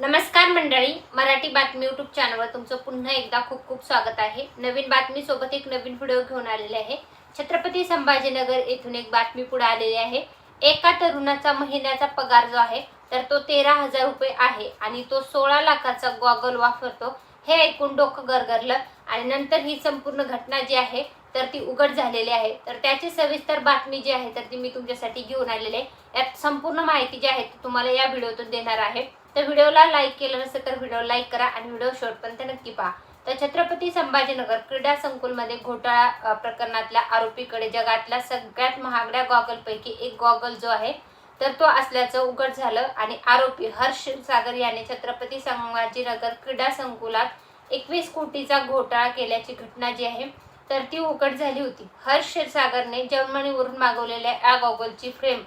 नमस्कार मंडळी मराठी बातमी युट्यूब चॅनलवर तुमचं पुन्हा एकदा खूप खूप स्वागत आहे. नवीन बातमी सोबत एक नवीन व्हिडिओ घेऊन आलेले आहे. छत्रपती संभाजीनगर येथून एक बातमी पुढे आलेली आहे. एका तरुणाचा महिन्याचा पगार जो आहे तर तो तेरा हजार रुपये आहे आणि तो सोळा लाखाचा गॉगल वापरतो. हे ऐकून डोकं गरगरलं आणि नंतर ही संपूर्ण घटना जी आहे तर ती उघड झालेली आहे. तर त्याची सविस्तर बातमी जी आहे तर ती मी तुमच्यासाठी घेऊन आलेली आहे. यात संपूर्ण माहिती जी आहे ती तुम्हाला या व्हिडिओतून देणार आहे. तर व्हिडिओला लाईक केलं नसेल तर व्हिडिओ लाईक करा आणि व्हिडिओ शेवटपर्यंत नक्की पहा. तर छत्रपती संभाजीनगर क्रीडा संकुलमध्ये घोटाळा प्रकरणातल्या आरोपीकडे जगातल्या सगळ्यात महागड्या गॉगलपैकी एक गॉगल जो आहे तर तो असल्याचं उघड झालं आणि आरोपी हर्ष सागर याने छत्रपती संभाजीनगर क्रीडा संकुलात एकवीस कोटीचा घोटाळा केल्याची घटना जी आहे तर ती उघड झाली होती. हर्ष क्षीरसागरने जर्मनीवरून मागवलेल्या या गॉगलची फ्रेम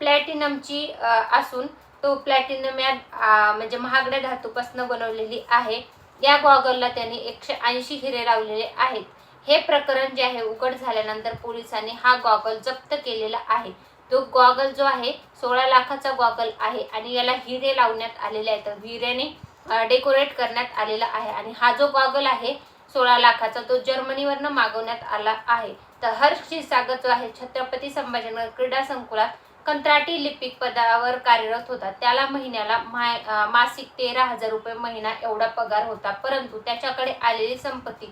प्लॅटिनमची असून तो प्लॅटिनम या म्हणजे महागड्या धातूपासून बनवलेली आहे. या गॉगलला त्यांनी एकशे ऐंशी हिरे लावलेले आहेत. हे प्रकरण जे आहे उघड झाल्यानंतर पोलिसांनी हा गॉगल जप्त केलेला आहे. तो गॉगल जो आहे सोळा लाखाचा गॉगल आहे आणि याला हिरे लावण्यात आलेले आहेत. तर हिऱ्याने डेकोरेट करण्यात आलेला आहे आणि हा जो गॉगल आहे सोळा लाखाचा तो जर्मनीवरनं मागवण्यात आला आहे. तर हर्ष सागर जो आहे छत्रपती संभाजीनगर क्रीडा संकुलात कंत्राटी लिपिक पदावर कार्यरत होता त्याला महिन्याला मासिक तेरा हजार रुपये महिना एवढा पगार होता. परंतु त्याच्याकडे आलेली संपत्ती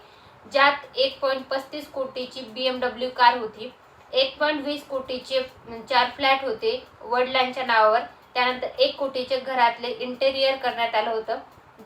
ज्यात एक पॉईंट पस्तीस कोटीची बी एम डब्ल्यू कार होती एक पॉईंट वीस कोटीचे चार फ्लॅट होते वडिलांच्या नावावर. त्यानंतर एक कोटीचे घरातले इंटेरियर करण्यात आलं होतं.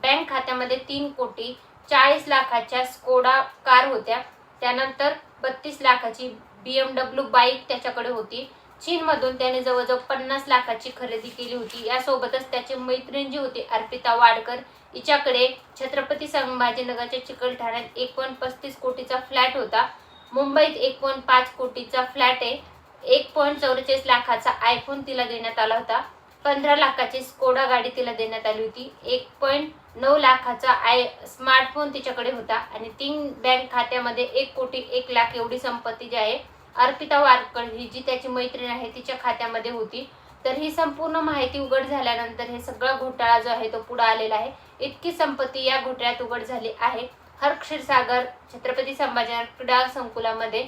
बँक खात्यामध्ये तीन कोटी चाळीस लाखाच्या स्कोडा कार होत्या. त्यानंतर बत्तीस लाखाची बी एम डब्ल्यू बाईक त्याच्याकडे होती. चीनमधून त्याने जवळजवळ पन्नास लाखाची खरेदी केली होती. यासोबतच त्याची मैत्रीण जी होती अर्पिता वाडकर हिच्याकडे छत्रपती संभाजीनगरच्या चिकलठाण्यात एक पॉईंट पस्तीस कोटीचा फ्लॅट होता. मुंबईत एक पॉईंट पाच कोटीचा फ्लॅट आहे. एक पॉईंट चौवेचाळीस लाखाचा आयफोन तिला देण्यात आला होता. पंधरा लाखाची स्कोडा गाडी तिला देण्यात आली होती. एक पॉईंट नऊ लाखाचा आय स्मार्टफोन तिच्याकडे होता. आणि तीन बँक खात्यामध्ये एक कोटी एक लाख एवढी संपत्ती जी आहे अर्पिता वारकर ही जी त्याची मैत्रीण आहे तिच्या खात्यामध्ये होती. तर ही संपूर्ण माहिती उघड झाल्यानंतर हे सगळा घोटाळा जो आहे तो पुढे आलेला आहे. इतकी संपत्ती या घोटाळ्यात उघड झाली आहे. हर क्षीरसागर छत्रपती संभाजीनगर क्रीडा संकुलामध्ये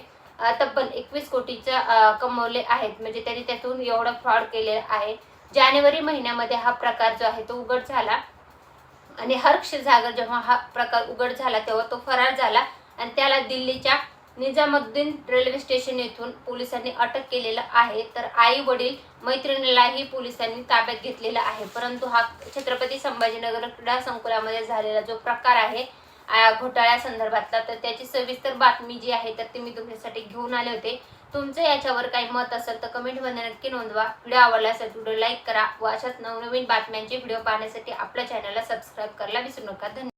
तब्बल एकवीस कोटीचं कमवले आहेत. म्हणजे त्यांनी त्यातून एवढा फ्रॉड केलेला आहे. जानेवारी महिन्यामध्ये हा प्रकार जो आहे तो उघड झाला. आणि हर क्षीरसागर जेव्हा हा प्रकार उघड झाला तेव्हा तो फरार झाला. आणि त्याला दिल्लीच्या निजामुद्दीन रेल्वे स्टेशन येथून पोलिसांनी अटक केलेलं आहे. तर आई वडील मैत्रिणीलाही पोलिसांनी ताब्यात घेतलेला आहे. परंतु हा छत्रपती संभाजीनगर क्रीडा संकुलामध्ये झालेला जो प्रकार आहे घोटाळ्या संदर्भातला तर त्याची सविस्तर बातमी जी आहे तर ती मी तुमच्यासाठी घेऊन आले होते. तुमचं याच्यावर काही मत असेल तर कमेंटमध्ये नक्की नोंदवा. व्हिडिओ आवडला असेल व्हिडिओ लाईक करा व अशाच नवनवीन बातम्यांचे व्हिडिओ पाहण्यासाठी आपल्या चॅनलला सबस्क्राईब करायला विसरू नका. धन्यवाद.